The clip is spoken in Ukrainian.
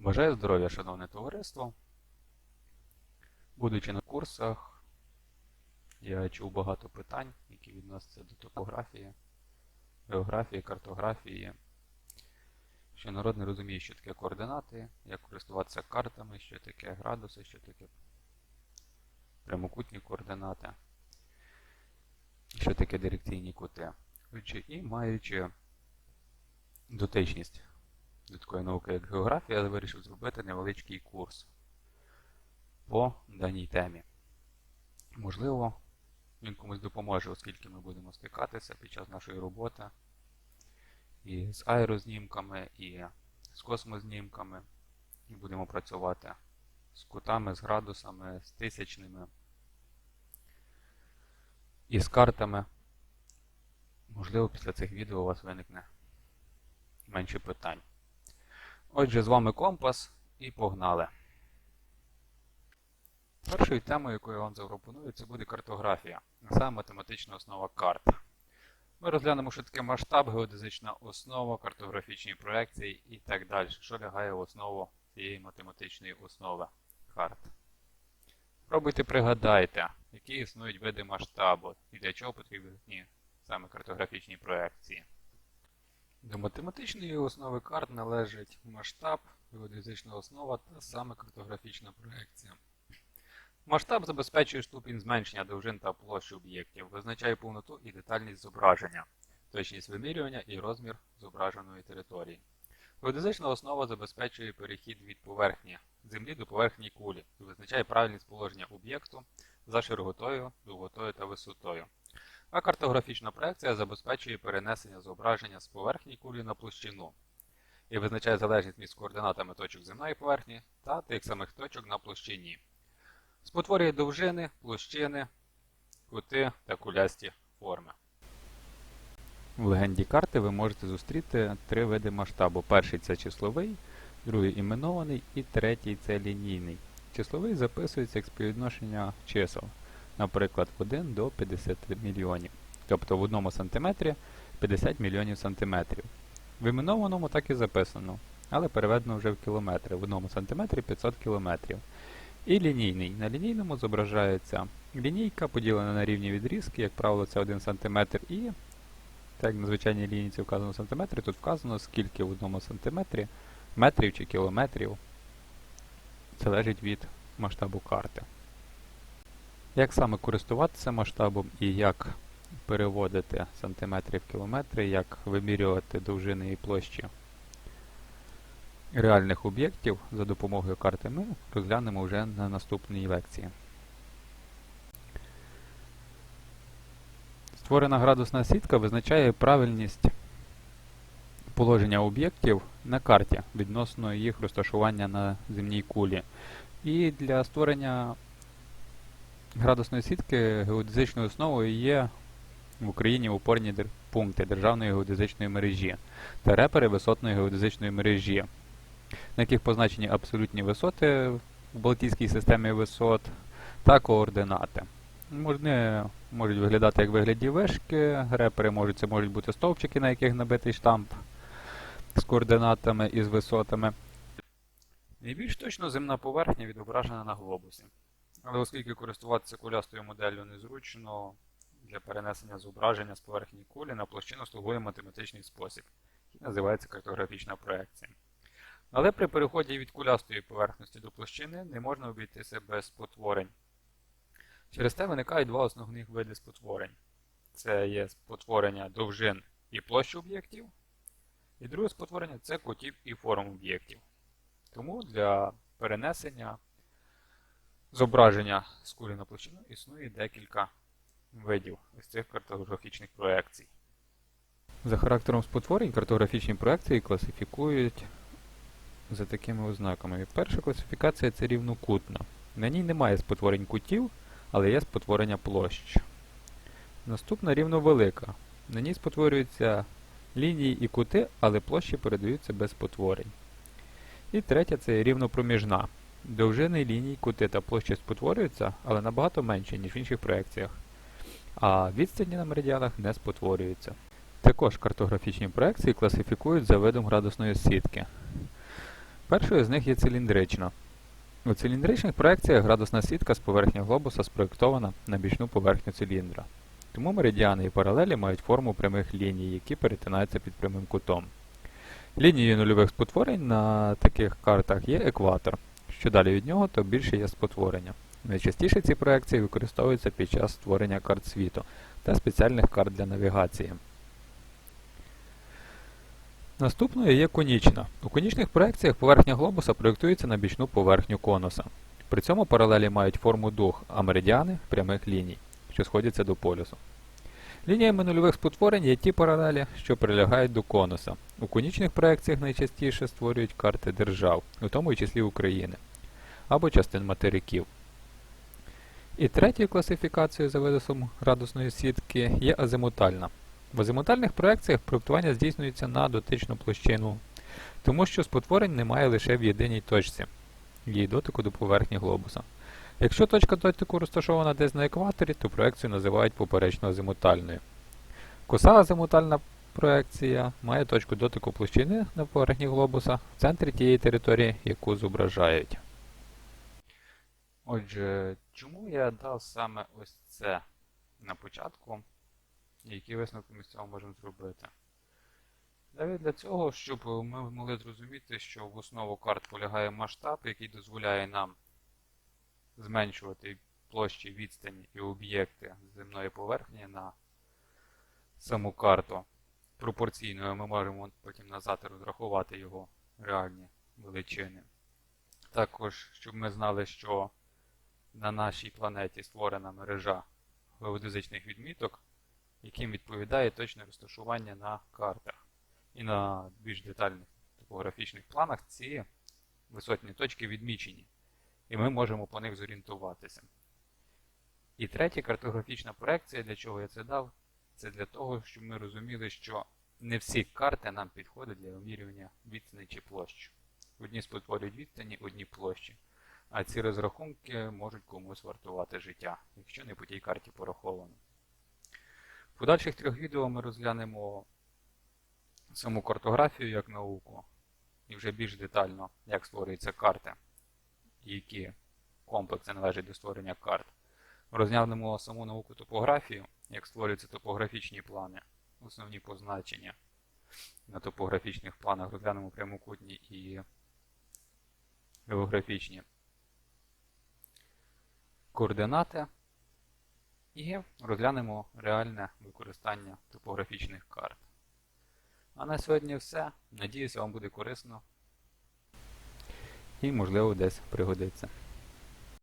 Бажаю здоров'я, шановне товариство. Будучи на курсах, я чув багато питань, які відносяться до топографії, географії, картографії. Що народ не розуміє, що таке координати, як користуватися картами, що таке градуси, що таке прямокутні координати, що таке дирекційні кути. І маючи дотичність до такої науки, як географія, я вирішив зробити невеличкий курс по даній темі. Можливо, він комусь допоможе, оскільки ми будемо стикатися під час нашої роботи і з аерознімками, і з космознімками, і будемо працювати з кутами, з градусами, з тисячними і з картами. Можливо, після цих відео у вас виникне менше питань. Отже, з вами компас і погнали. Першою темою, яку я вам запропоную, це буде картографія, а саме математична основа карт. Ми розглянемо, що таке масштаб, геодезична основа, картографічні проекції і так далі, що лягає в основу цієї математичної основи карт. Спробуйте пригадайте, які існують види масштабу і для чого потрібні саме картографічні проекції. До математичної основи карт належить масштаб, геодезична основа та саме картографічна проекція. Масштаб забезпечує ступінь зменшення довжин та площ об'єктів, визначає повноту і детальність зображення, точність вимірювання і розмір зображеної території. Геодезична основа забезпечує перехід від поверхні землі до поверхні кулі і визначає правильність положення об'єкту за широтою, довготою та висотою. А картографічна проекція забезпечує перенесення зображення з поверхні кулі на площину і визначає залежність між координатами точок земної поверхні та тих самих точок на площині. Спотворює довжини, площини, кути та кулясті форми. В легенді карти ви можете зустріти три види масштабу. Перший це числовий, другий іменований і третій це лінійний. Числовий записується як співвідношення чисел, наприклад, 1 до 50 мільйонів. Тобто в одному сантиметрі 50 мільйонів сантиметрів. В іменованому так і записано, але переведено вже в кілометри. В одному сантиметрі 500 кілометрів. І лінійний. На лінійному зображається лінійка, поділена на рівні відрізки, як правило, це 1 см. І, так як на звичайній лінійці вказано сантиметри, тут вказано, скільки в одному сантиметрі метрів чи кілометрів залежить від масштабу карти. Як саме користуватися масштабом і як переводити сантиметри в кілометри, як вимірювати довжини і площі реальних об'єктів за допомогою карти ми розглянемо вже на наступній лекції. Створена градусна сітка визначає правильність положення об'єктів на карті відносно їх розташування на земній кулі. І для створення градусної сітки геодезичною основою є в Україні опорні пункти Державної геодезичної мережі та репери висотної геодезичної мережі на яких позначені абсолютні висоти в Балтійській системі висот та координати. Вони можуть виглядати як вигляді вишки, репери можуть, це можуть бути стовпчики, на яких набитий штамп з координатами і з висотами. Найбільш точно земна поверхня відображена на глобусі. Але оскільки користуватися кулястою моделлю незручно, для перенесення зображення з поверхні кулі на площину слугує математичний спосіб, який називається картографічна проекція. Але при переході від кулястої поверхності до площини не можна обійтися без спотворень. Через те виникають два основних види спотворень. Це є спотворення довжин і площ об'єктів. І друге спотворення це кутів і форм об'єктів. Тому для перенесення зображення з кулі на площину існує декілька видів ось цих картографічних проекцій. За характером спотворень картографічні проекції класифікують за такими ознаками. Перша класифікація це рівнокутна. На ній немає спотворень кутів, але є спотворення площ. Наступна рівновелика. На ній спотворюються лінії і кути, але площі передаються без спотворень. І третя це рівнопроміжна. Довжини ліній, кути та площі спотворюються, але набагато менше, ніж в інших проекціях. А відстані на меридіанах не спотворюються. Також картографічні проекції класифікують за видом градусної сітки. Першою з них є циліндрична. У циліндричних проекціях градусна сітка з поверхні глобуса спроєктована на бічну поверхню циліндра. Тому меридіани і паралелі мають форму прямих ліній, які перетинаються під прямим кутом. Лінією нульових спотворень на таких картах є екватор. Що далі від нього, то більше є спотворення. Найчастіше ці проекції використовуються під час створення карт світу та спеціальних карт для навігації. Наступною є конічна. У конічних проекціях поверхня глобуса проєктується на бічну поверхню конуса. При цьому паралелі мають форму дуг, а меридіани прямих ліній, що сходяться до полюсу. Лініями нульових спотворень є ті паралелі, що прилягають до конуса. У конічних проекціях найчастіше створюють карти держав, у тому числі України, або частин материків. І третьою класифікацією за видосом градусної сітки є азимутальна. В азимутальних проекціях проєктування здійснюється на дотичну площину, тому що спотворень немає лише в єдиній точці її дотику до поверхні глобуса. Якщо точка дотику розташована десь на екваторі, то проекцію називають поперечно азимутальною. Коса азимутальна проекція має точку дотику площини на поверхні глобуса в центрі тієї території, яку зображають. Отже, чому я дав саме ось це на початку? Які висновки ми з цього можемо зробити? Навіть для цього, щоб ми могли зрозуміти, що в основу карт полягає масштаб, який дозволяє нам зменшувати площі відстані і об'єкти земної поверхні на саму карту. Пропорційно ми можемо потім назад розрахувати його реальні величини. Також, щоб ми знали, що на нашій планеті створена мережа геодезичних відміток, яким відповідає точне розташування на картах. І на більш детальних топографічних планах ці висотні точки відмічені, і ми можемо по них зорієнтуватися. І третя картографічна проекція, для чого я це дав, це для того, щоб ми розуміли, що не всі карти нам підходять для вимірювання відстані чи площі. Одні спотворюють відстані, одні площі. А ці розрахунки можуть комусь вартувати життя, якщо не по тій карті пораховано. В подальших трьох відео ми розглянемо саму картографію як науку і вже більш детально, як створюються карти, які комплекси належать до створення карт. Розглянемо саму науку топографію, як створюються топографічні плани, основні позначення на топографічних планах, розглянемо прямокутні і географічні координати і розглянемо реальне використання топографічних карт. А на сьогодні все. Надіюся, вам буде корисно і, можливо, десь пригодиться.